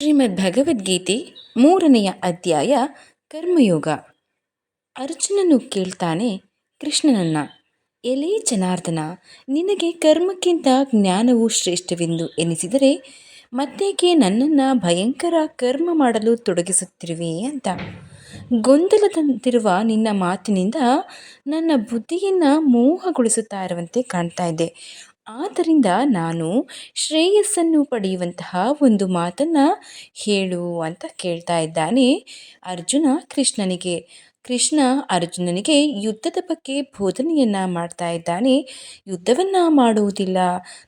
ಶ್ರೀಮದ್ ಭಗವದ್ಗೀತೆ ಮೂರನೆಯ ಅಧ್ಯಾಯ ಕರ್ಮಯೋಗ. ಅರ್ಜುನನು ಕೇಳ್ತಾನೆ, ಕೃಷ್ಣನನ್ನ, ಎಲೇ ಜನಾರ್ದನ, ನಿನಗೆ ಕರ್ಮಕ್ಕಿಂತ ಜ್ಞಾನವು ಶ್ರೇಷ್ಠವೆಂದು ಎನಿಸಿದರೆ ಮತ್ತೇಕೆ ನನ್ನನ್ನು ಭಯಂಕರ ಕರ್ಮ ಮಾಡಲು ತೊಡಗಿಸುತ್ತಿರುವೆ ಅಂತ. ಗೊಂದಲದಂತಿರುವ ನಿನ್ನ ಮಾತಿನಿಂದ ನನ್ನ ಬುದ್ಧಿಯನ್ನು ಮೋಹಗೊಳಿಸುತ್ತಾ ಇರುವಂತೆ ಕಾಣ್ತಾ ಇದೆ. ಆದ್ದರಿಂದ ನಾನು ಶ್ರೇಯಸ್ಸನ್ನು ಪಡೆಯುವಂತಹ ಒಂದು ಮಾತನ್ನು ಹೇಳು ಅಂತ ಕೇಳ್ತಾ ಇದ್ದಾನೆ ಅರ್ಜುನ ಕೃಷ್ಣನಿಗೆ. ಕೃಷ್ಣ ಅರ್ಜುನನಿಗೆ ಯುದ್ಧದ ಬಗ್ಗೆ ಬೋಧನೆಯನ್ನು ಮಾಡ್ತಾ ಇದ್ದಾನೆ. ಯುದ್ಧವನ್ನು ಮಾಡುವುದಿಲ್ಲ.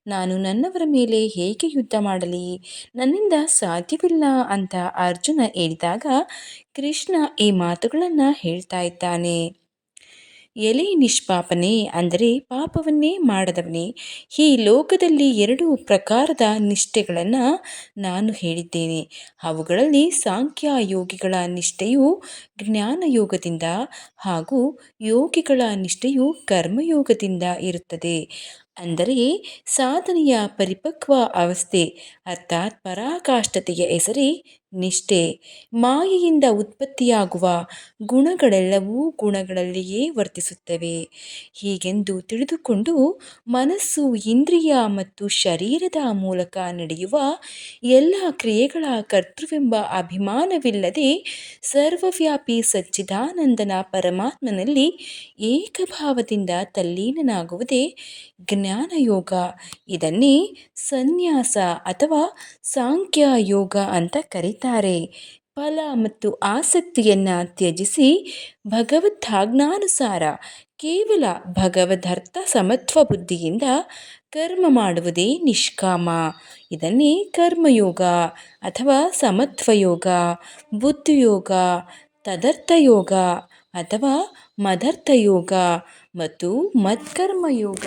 ನಾನು ನನ್ನವರ ಮೇಲೆ ಹೇಗೆ ಯುದ್ಧ ಮಾಡಲಿ? ನನ್ನಿಂದ ಸಾಧ್ಯವಿಲ್ಲ ಅಂತ ಅರ್ಜುನ ಹೇಳಿದಾಗ ಕೃಷ್ಣ ಈ ಮಾತುಗಳನ್ನು ಹೇಳ್ತಾ ಇದ್ದಾನೆ. ಎಲೆ ನಿಷ್ಪಾಪನೆ ಅಂದರೆ ಪಾಪವನ್ನೇ ಮಾಡದವನೇ? ಈ ಲೋಕದಲ್ಲಿ ಎರಡು ಪ್ರಕಾರದ ನಿಷ್ಠೆಗಳನ್ನು ನಾನು ಹೇಳಿದ್ದೇನೆ. ಅವುಗಳಲ್ಲಿ ಸಾಂಖ್ಯ ಯೋಗಿಗಳ ನಿಷ್ಠೆಯು ಜ್ಞಾನಯೋಗದಿಂದ ಹಾಗೂ ಯೋಗಿಗಳ ನಿಷ್ಠೆಯು ಕರ್ಮಯೋಗದಿಂದ ಇರುತ್ತದೆ. ಅಂದರೆ ಸಾಧನೆಯ ಪರಿಪಕ್ವ ಅವಸ್ಥೆ, ಅರ್ಥಾತ್ ಪರಾಕಾಷ್ಠತೆಯ ಹೆಸರೇ ನಿಷ್ಠೆ. ಮಾಯೆಯಿಂದ ಉತ್ಪತ್ತಿಯಾಗುವ ಗುಣಗಳೆಲ್ಲವೂ ಗುಣಗಳಲ್ಲಿಯೇ ವರ್ತಿಸುತ್ತವೆ. ಹೀಗೆಂದು ತಿಳಿದುಕೊಂಡು ಮನಸ್ಸು ಇಂದ್ರಿಯ ಮತ್ತು ಶರೀರದ ಮೂಲಕ ನಡೆಯುವ ಎಲ್ಲ ಕ್ರಿಯೆಗಳ ಕರ್ತೃವೆಂಬ ಅಭಿಮಾನವಿಲ್ಲದೆ ಸರ್ವವ್ಯಾಪಿ ಸಚ್ಚಿದಾನಂದನ ಪರಮಾತ್ಮನಲ್ಲಿ ಏಕಭಾವದಿಂದ ತಲ್ಲೀನನಾಗುವುದೇ ಜ್ಞಾನಯೋಗ. ಇದನ್ನೇ ಸನ್ಯಾಸ ಅಥವಾ ಸಾಂಖ್ಯ ಯೋಗ ಅಂತ ಕರೀತಾರೆ. ಫಲ ಮತ್ತು ಆಸಕ್ತಿಯನ್ನು ತ್ಯಜಿಸಿ ಭಗವದ್ದಾಜ್ಞಾನುಸಾರ ಕೇವಲ ಭಗವದರ್ಥ ಸಮತ್ವ ಬುದ್ಧಿಯಿಂದ ಕರ್ಮ ಮಾಡುವುದೇ ನಿಷ್ಕಾಮ. ಇದನ್ನೇ ಕರ್ಮಯೋಗ ಅಥವಾ ಸಮತ್ವಯೋಗ, ಬುದ್ಧಿಯೋಗ, ತದರ್ಥಯೋಗ ಅಥವಾ ಮದರ್ಥಯೋಗ ಮತ್ತು ಮತ್ಕರ್ಮಯೋಗ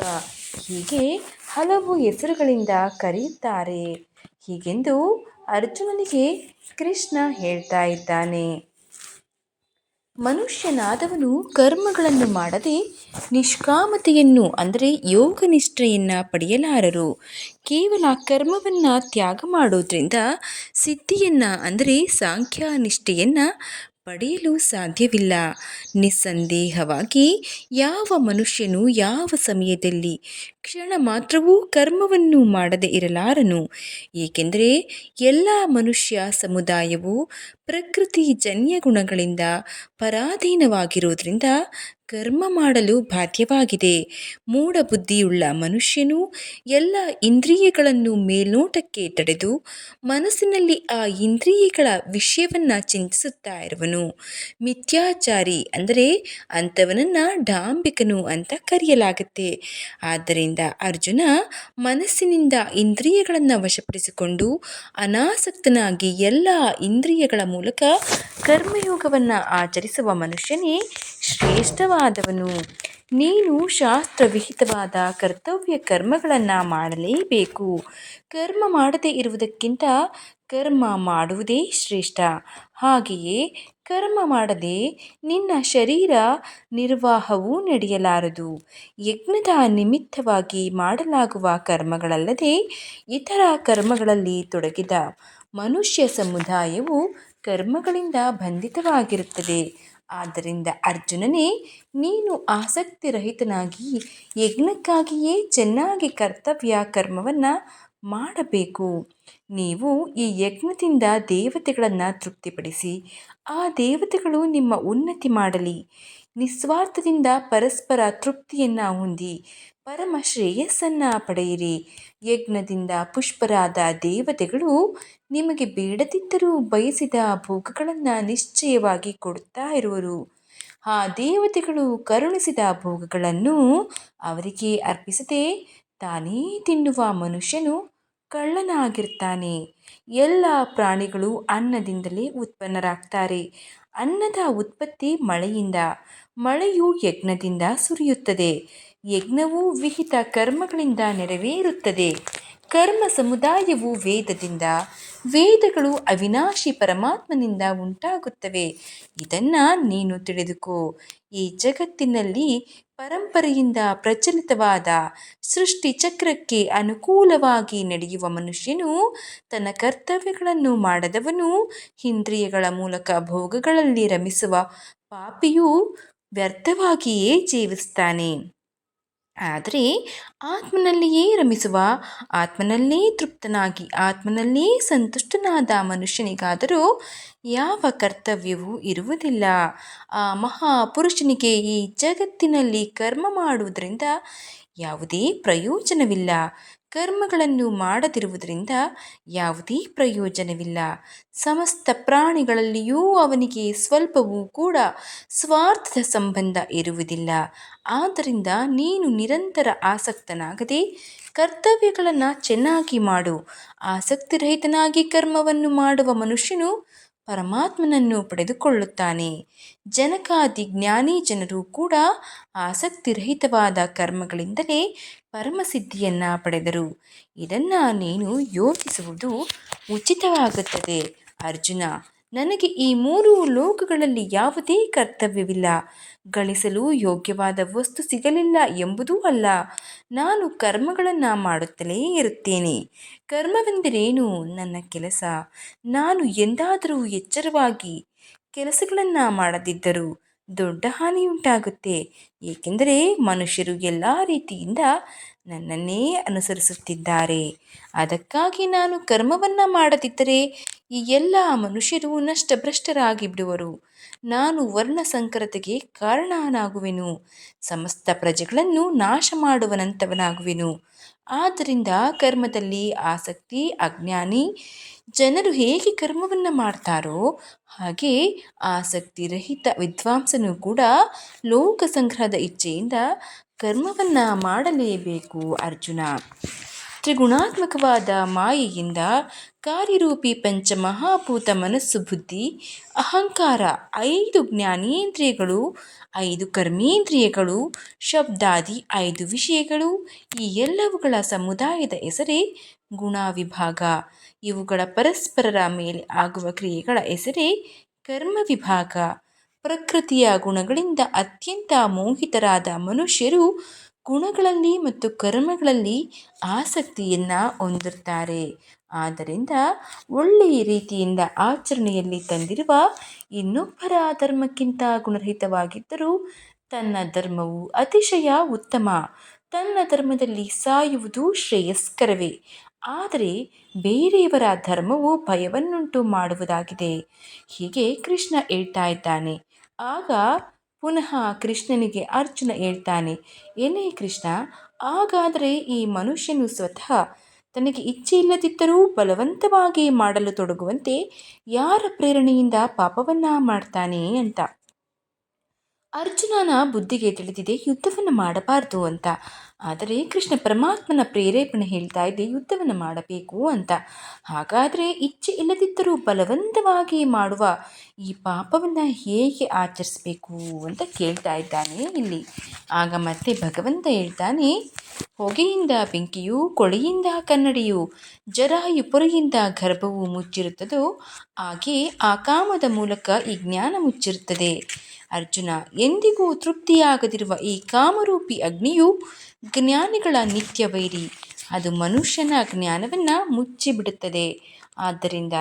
ಹೀಗೆ ಹಲವು ಹೆಸರುಗಳಿಂದ ಕರೆಯುತ್ತಾರೆ. ಹೀಗೆಂದು ಅರ್ಜುನನಿಗೆ ಕೃಷ್ಣ ಹೇಳ್ತಾ ಇದ್ದಾನೆ. ಮನುಷ್ಯನಾದವನು ಕರ್ಮಗಳನ್ನು ಮಾಡದೆ ನಿಷ್ಕಾಮತೆಯನ್ನು, ಅಂದರೆ ಯೋಗ ನಿಷ್ಠೆಯನ್ನು ಪಡೆಯಲಾರರು. ಕೇವಲ ಕರ್ಮವನ್ನು ತ್ಯಾಗ ಮಾಡೋದ್ರಿಂದ ಸಿದ್ಧಿಯನ್ನು, ಅಂದರೆ ಸಾಂಖ್ಯ ನಿಷ್ಠೆಯನ್ನು ಪಡೆಯಲು ಸಾಧ್ಯವಿಲ್ಲ. ನಿಸ್ಸಂದೇಹವಾಗಿ ಯಾವ ಮನುಷ್ಯನು ಯಾವ ಸಮಯದಲ್ಲಿ ಕ್ಷಣ ಮಾತ್ರವೂ ಕರ್ಮವನ್ನು ಮಾಡದೆ ಇರಲಾರನು? ಏಕೆಂದರೆ ಎಲ್ಲ ಮನುಷ್ಯ ಸಮುದಾಯವು ಪ್ರಕೃತಿ ಜನ್ಯ ಗುಣಗಳಿಂದ ಪರಾಧೀನವಾಗಿರುವುದರಿಂದ ಕರ್ಮ ಮಾಡಲು ಬಾಧ್ಯವಾಗಿದೆ. ಮೂಢಬುದ್ಧಿಯುಳ್ಳ ಮನುಷ್ಯನು ಎಲ್ಲ ಇಂದ್ರಿಯಗಳನ್ನು ಮೇಲ್ನೋಟಕ್ಕೆ ತಡೆದು ಮನಸ್ಸಿನಲ್ಲಿ ಆ ಇಂದ್ರಿಯಗಳ ವಿಷಯವನ್ನು ಚಿಂತಿಸುತ್ತಾ ಇರುವನು. ಮಿಥ್ಯಾಚಾರಿ ಅಂದರೆ ಅಂಥವನನ್ನು ಡಾಂಬಿಕನು ಅಂತ ಕರೆಯಲಾಗುತ್ತೆ. ಆದ್ದರಿಂದ ಅರ್ಜುನ ಮನಸ್ಸಿನಿಂದ ಇಂದ್ರಿಯಗಳನ್ನು ವಶಪಡಿಸಿಕೊಂಡು ಅನಾಸಕ್ತನಾಗಿ ಎಲ್ಲ ಇಂದ್ರಿಯಗಳ ಮೂಲಕ ಕರ್ಮಯೋಗವನ್ನು ಆಚರಿಸುವ ಮನುಷ್ಯನೇ ಶ್ರೇಷ್ಠವಾದವನು. ನೀನು ಶಾಸ್ತ್ರವಿಹಿತವಾದ ಕರ್ತವ್ಯ ಕರ್ಮಗಳನ್ನು ಮಾಡಲೇಬೇಕು. ಕರ್ಮ ಮಾಡದೇ ಇರುವುದಕ್ಕಿಂತ ಕರ್ಮ ಮಾಡುವುದೇ ಶ್ರೇಷ್ಠ. ಹಾಗೆಯೇ ಕರ್ಮ ಮಾಡದೆ ನಿನ್ನ ಶರೀರ ನಿರ್ವಾಹವೂ ನಡೆಯಲಾರದು. ಯಜ್ಞದ ನಿಮಿತ್ತವಾಗಿ ಮಾಡಲಾಗುವ ಕರ್ಮಗಳಲ್ಲದೆ ಇತರ ಕರ್ಮಗಳಲ್ಲಿ ತೊಡಗಿದ ಮನುಷ್ಯ ಸಮುದಾಯವು ಕರ್ಮಗಳಿಂದ ಬಂಧಿತವಾಗಿರುತ್ತದೆ. ಆದ್ದರಿಂದ ಅರ್ಜುನನೇ, ನೀನು ಆಸಕ್ತಿರಹಿತನಾಗಿ ಯಜ್ಞಕ್ಕಾಗಿಯೇ ಚೆನ್ನಾಗಿ ಕರ್ತವ್ಯ ಕರ್ಮವನ್ನು ಮಾಡಬೇಕು. ನೀವು ಈ ಯಜ್ಞದಿಂದ ದೇವತೆಗಳನ್ನು ತೃಪ್ತಿಪಡಿಸಿ, ಆ ದೇವತೆಗಳು ನಿಮ್ಮ ಉನ್ನತಿ ಮಾಡಲಿ. ನಿಸ್ವಾರ್ಥದಿಂದ ಪರಸ್ಪರ ತೃಪ್ತಿಯನ್ನು ಹೊಂದಿ ಪರಮ ಶ್ರೇಯಸ್ಸನ್ನು ಪಡೆಯಿರಿ. ಯಜ್ಞದಿಂದ ಪುಷ್ಪರಾದ ದೇವತೆಗಳು ನಿಮಗೆ ಬೇಡದಿದ್ದರೂ ಬಯಸಿದ ಭೋಗಗಳನ್ನು ನಿಶ್ಚಯವಾಗಿ ಕೊಡುತ್ತಾ ಇರುವರು. ಆ ದೇವತೆಗಳು ಕರುಣಿಸಿದ ಭೋಗಗಳನ್ನು ಅವರಿಗೆ ಅರ್ಪಿಸದೆ ತಾನೇ ತಿನ್ನುವ ಮನುಷ್ಯನು ಕಳ್ಳನಾಗಿರ್ತಾನೆ. ಎಲ್ಲ ಪ್ರಾಣಿಗಳು ಅನ್ನದಿಂದಲೇ ಉತ್ಪನ್ನರಾಗ್ತಾರೆ. ಅನ್ನದ ಉತ್ಪತ್ತಿ ಮಳೆಯಿಂದ, ಮಳೆಯು ಯಜ್ಞದಿಂದ ಸುರಿಯುತ್ತದೆ. ಯಜ್ಞವು ವಿಹಿತ ಕರ್ಮಗಳಿಂದ ನೆರವೇರುತ್ತದೆ. ಕರ್ಮ ಸಮುದಾಯವು ವೇದದಿಂದ, ವೇದಗಳು ಅವಿನಾಶಿ ಪರಮಾತ್ಮನಿಂದ ಉಂಟಾಗುತ್ತವೆ. ಇದನ್ನು ನೀನು ತಿಳಿದುಕೋ. ಈ ಜಗತ್ತಿನಲ್ಲಿ ಪರಂಪರೆಯಿಂದ ಪ್ರಚಲಿತವಾದ ಸೃಷ್ಟಿ ಚಕ್ರಕ್ಕೆ ಅನುಕೂಲವಾಗಿ ನಡೆಯುವ ಮನುಷ್ಯನು ತನ್ನ ಕರ್ತವ್ಯಗಳನ್ನು ಮಾಡದವನು, ಇಂದ್ರಿಯಗಳ ಮೂಲಕ ಭೋಗಗಳಲ್ಲಿ ರಮಿಸುವ ಪಾಪಿಯು ವ್ಯರ್ಥವಾಗಿಯೇ ಜೀವಿಸ್ತಾನೆ. ಆದರೆ ಆತ್ಮನಲ್ಲಿಯೇ ರಮಿಸುವ, ಆತ್ಮನಲ್ಲೇ ತೃಪ್ತನಾಗಿ, ಆತ್ಮನಲ್ಲೇ ಸಂತುಷ್ಟನಾದ ಮನುಷ್ಯನಿಗಾದರೂ ಯಾವ ಕರ್ತವ್ಯವೂ ಇರುವುದಿಲ್ಲ. ಆ ಮಹಾಪುರುಷನಿಗೆ ಈ ಜಗತ್ತಿನಲ್ಲಿ ಕರ್ಮ ಮಾಡುವುದರಿಂದ ಯಾವುದೇ ಪ್ರಯೋಜನವಿಲ್ಲ. ಕರ್ಮಗಳನ್ನು ಮಾಡದಿರುವುದರಿಂದ ಯಾವುದೇ ಪ್ರಯೋಜನವಿಲ್ಲ. ಸಮಸ್ತ ಪ್ರಾಣಿಗಳಲ್ಲಿಯೂ ಅವನಿಗೆ ಸ್ವಲ್ಪವೂ ಕೂಡ ಸ್ವಾರ್ಥದ ಸಂಬಂಧ ಇರುವುದಿಲ್ಲ. ಆದ್ದರಿಂದ ನೀನು ನಿರಂತರ ಆಸಕ್ತನಾಗದೆ ಕರ್ತವ್ಯಗಳನ್ನು ಚೆನ್ನಾಗಿ ಮಾಡು. ಆಸಕ್ತಿರಹಿತನಾಗಿ ಕರ್ಮವನ್ನು ಮಾಡುವ ಮನುಷ್ಯನು ಪರಮಾತ್ಮನನ್ನು ಪಡೆದುಕೊಳ್ಳುತ್ತಾನೆ. ಜನಕಾದಿ ಜ್ಞಾನಿ ಜನರು ಕೂಡ ಆಸಕ್ತಿರಹಿತವಾದ ಕರ್ಮಗಳಿಂದಲೇ ಪರಮಸಿದ್ಧಿಯನ್ನು ಪಡೆದರು. ಇದನ್ನು ನೀನು ಯೋಚಿಸುವುದು ಉಚಿತವಾಗುತ್ತದೆ. ಅರ್ಜುನ, ನನಗೆ ಈ ಮೂರು ಲೋಕಗಳಲ್ಲಿ ಯಾವುದೇ ಕರ್ತವ್ಯವಿಲ್ಲ. ಗಳಿಸಲು ಯೋಗ್ಯವಾದ ವಸ್ತು ಸಿಗಲಿಲ್ಲ ಎಂಬುದೂ ಅಲ್ಲ. ನಾನು ಕರ್ಮಗಳನ್ನು ಮಾಡುತ್ತಲೇ ಇರುತ್ತೇನೆ. ಕರ್ಮವೆಂದರೇನು? ನನ್ನ ಕೆಲಸ. ನಾನು ಎಂದಾದರೂ ಎಚ್ಚರವಾಗಿ ಕೆಲಸಗಳನ್ನು ಮಾಡದಿದ್ದರೂ ದೊಡ್ಡ ಹಾನಿಯುಂಟಾಗುತ್ತೆ. ಏಕೆಂದರೆ ಮನುಷ್ಯರು ಎಲ್ಲ ರೀತಿಯಿಂದ ನನ್ನನ್ನೇ ಅನುಸರಿಸುತ್ತಿದ್ದಾರೆ. ಅದಕ್ಕಾಗಿ ನಾನು ಕರ್ಮವನ್ನು ಮಾಡದಿದ್ದರೆ ಈ ಎಲ್ಲ ಮನುಷ್ಯರು ನಷ್ಟಭ್ರಷ್ಟರಾಗಿ ಬಿಡುವರು. ನಾನು ವರ್ಣ ಸಂಕರತೆಗೆ ಕಾರಣನಾಗುವೆನು. ಸಮಸ್ತ ಪ್ರಜೆಗಳನ್ನು ನಾಶ ಮಾಡುವನಂತವನಾಗುವೆನು ಆದ್ದರಿಂದ ಕರ್ಮದಲ್ಲಿ ಆಸಕ್ತಿ, ಅಜ್ಞಾನಿ ಜನರು ಹೇಗೆ ಕರ್ಮವನ್ನು ಮಾಡ್ತಾರೋ ಹಾಗೆ ಆಸಕ್ತಿರಹಿತ ವಿದ್ವಾಂಸನು ಕೂಡ ಲೋಕ ಇಚ್ಛೆಯಿಂದ ಕರ್ಮವನ್ನು ಮಾಡಲೇಬೇಕು, ಅರ್ಜುನ. ತ್ರಿಗುಣಾತ್ಮಕವಾದ ಮಾಯೆಯಿಂದ ಕಾರ್ಯರೂಪಿ ಪಂಚಮಹಾಭೂತ ಮನಸ್ಸು ಬುದ್ಧಿ, ಅಹಂಕಾರ, ಐದು ಜ್ಞಾನೇಂದ್ರಿಯಗಳು, ಐದು ಕರ್ಮೇಂದ್ರಿಯಗಳು, ಶಬ್ದಾದಿ ಐದು ವಿಷಯಗಳು, ಈ ಎಲ್ಲವುಗಳ ಸಮುದಾಯದ ಹೆಸರೇ ಗುಣ ವಿಭಾಗ ಇವುಗಳ ಪರಸ್ಪರರ ಮೇಲೆ ಆಗುವ ಕ್ರಿಯೆಗಳ ಹೆಸರೇ ಕರ್ಮ ವಿಭಾಗ ಪ್ರಕೃತಿಯ ಗುಣಗಳಿಂದ ಅತ್ಯಂತ ಮೋಹಿತರಾದ ಮನುಷ್ಯರು ಗುಣಗಳಲ್ಲಿ ಮತ್ತು ಕರ್ಮಗಳಲ್ಲಿ ಆಸಕ್ತಿಯನ್ನು ಹೊಂದಿರ್ತಾರೆ. ಆದ್ದರಿಂದ ಒಳ್ಳೆಯ ರೀತಿಯಿಂದ ಆಚರಣೆಯಲ್ಲಿ ತಂದಿರುವ ಇನ್ನೊಬ್ಬರ ಧರ್ಮಕ್ಕಿಂತ ಗುಣರಹಿತವಾಗಿದ್ದರೂ ತನ್ನ ಧರ್ಮವು ಅತಿಶಯ ಉತ್ತಮ. ತನ್ನ ಧರ್ಮದಲ್ಲಿ ಸಾಯುವುದು ಶ್ರೇಯಸ್ಕರವೇ. ಆದರೆ ಬೇರೆಯವರ ಧರ್ಮವು ಭಯವನ್ನುಂಟು ಮಾಡುವುದಾಗಿದೆ. ಹೀಗೆ ಕೃಷ್ಣ ಹೇಳ್ತಾ ಇದ್ದಾನೆ. ಆಗ ಪುನಃ ಕೃಷ್ಣನಿಗೆ ಅರ್ಜುನ ಹೇಳ್ತಾನೆ, ಏನೇ ಕೃಷ್ಣ, ಹಾಗಾದರೆ ಈ ಮನುಷ್ಯನು ಸ್ವತಃ ತನಗೆ ಇಚ್ಛೆ ಇಲ್ಲದಿದ್ದರೂ ಬಲವಂತವಾಗಿ ಮಾಡಲು ತೊಡಗುವಂತೆ ಯಾರ ಪ್ರೇರಣೆಯಿಂದ ಪಾಪವನ್ನು ಮಾಡ್ತಾನೆ ಅಂತ. ಅರ್ಜುನನ ಬುದ್ಧಿಗೆ ತಿಳಿದಿದೆ, ಯುದ್ಧವನ್ನು ಮಾಡಬಾರ್ದು ಅಂತ. ಆದರೆ ಕೃಷ್ಣ ಪರಮಾತ್ಮನ ಪ್ರೇರೇಪಣೆ ಹೇಳ್ತಾ ಇದೆ, ಯುದ್ಧವನ್ನು ಮಾಡಬೇಕು ಅಂತ. ಹಾಗಾದರೆ ಇಚ್ಛೆ ಇಲ್ಲದಿದ್ದರೂ ಬಲವಂತವಾಗಿ ಮಾಡುವ ಈ ಪಾಪವನ್ನು ಹೇಗೆ ಆಚರಿಸಬೇಕು ಅಂತ ಕೇಳ್ತಾ ಇದ್ದಾನೆ ಇಲ್ಲಿ. ಆಗ ಮತ್ತೆ ಭಗವಂತ ಹೇಳ್ತಾನೆ, ಹೊಗೆಯಿಂದ ಬೆಂಕಿಯು ಕೊಳೆಯಿಂದ ಕನ್ನಡಿಯು ಜರಾಯು ಪೊರೆಯಿಂದ ಗರ್ಭವು ಮುಚ್ಚಿರುತ್ತದೋ ಹಾಗೆ ಆ ಕಾಮದ ಮೂಲಕ ಈ ಜ್ಞಾನ ಮುಚ್ಚಿರುತ್ತದೆ. ಅರ್ಜುನ, ಎಂದಿಗೂ ತೃಪ್ತಿಯಾಗದಿರುವ ಈ ಕಾಮರೂಪಿ ಅಗ್ನಿಯು ಜ್ಞಾನಿಗಳ ನಿತ್ಯ ವೈರಿ ಅದು ಮನುಷ್ಯನ ಜ್ಞಾನವನ್ನು ಮುಚ್ಚಿಬಿಡುತ್ತದೆ. ಆದ್ದರಿಂದ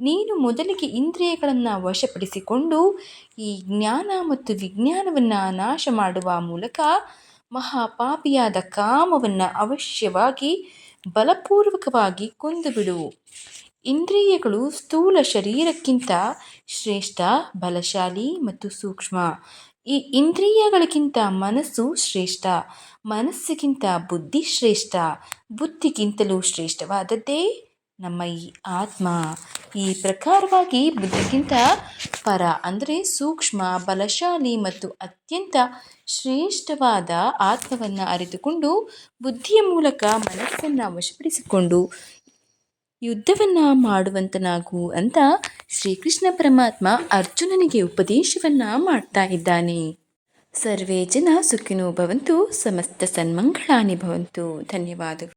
ನೀನು ಮೊದಲಿಗೆ ಇಂದ್ರಿಯಗಳನ್ನು ವಶಪಡಿಸಿಕೊಂಡು ಈ ಜ್ಞಾನ ಮತ್ತು ವಿಜ್ಞಾನವನ್ನು ನಾಶ ಮಾಡುವ ಮೂಲಕ ಮಹಾಪಾಪಿಯಾದ ಕಾಮವನ್ನು ಅವಶ್ಯವಾಗಿ, ಬಲಪೂರ್ವಕವಾಗಿ ಕೊಂದುಬಿಡು. ಇಂದ್ರಿಯಗಳು ಸ್ಥೂಲ ಶರೀರಕ್ಕಿಂತ ಶ್ರೇಷ್ಠ, ಬಲಶಾಲಿ ಮತ್ತು ಸೂಕ್ಷ್ಮ. ಈ ಇಂದ್ರಿಯಗಳಿಗಿಂತ ಮನಸ್ಸು ಶ್ರೇಷ್ಠ, ಮನಸ್ಸಿಗಿಂತ ಬುದ್ಧಿ ಶ್ರೇಷ್ಠ, ಬುದ್ಧಿಗಿಂತಲೂ ಶ್ರೇಷ್ಠವಾದದ್ದೇ ನಮ್ಮ ಈ ಆತ್ಮ. ಈ ಪ್ರಕಾರವಾಗಿ ಬುದ್ಧಿಗಿಂತ ಪರ ಅಂದರೆ ಸೂಕ್ಷ್ಮ, ಬಲಶಾಲಿ ಮತ್ತು ಅತ್ಯಂತ ಶ್ರೇಷ್ಠವಾದ ಆತ್ಮವನ್ನು ಅರಿತುಕೊಂಡು ಬುದ್ಧಿಯ ಮೂಲಕ ಮನಸ್ಸನ್ನು ವಶಪಡಿಸಿಕೊಂಡು ಯುದ್ಧವನ್ನು ಮಾಡುವಂತನಾಗು ಅಂತ ಶ್ರೀಕೃಷ್ಣ ಪರಮಾತ್ಮ ಅರ್ಜುನನಿಗೆ ಉಪದೇಶವನ್ನು ಮಾಡ್ತಾ ಇದ್ದಾನೆ. ಸರ್ವೇ ಜನ ಸುಖಿನೋ ಭವಂತು, ಸಮಸ್ತ ಸನ್ಮಂಗಳಾನಿ ಭವಂತು. ಧನ್ಯವಾದಗಳು.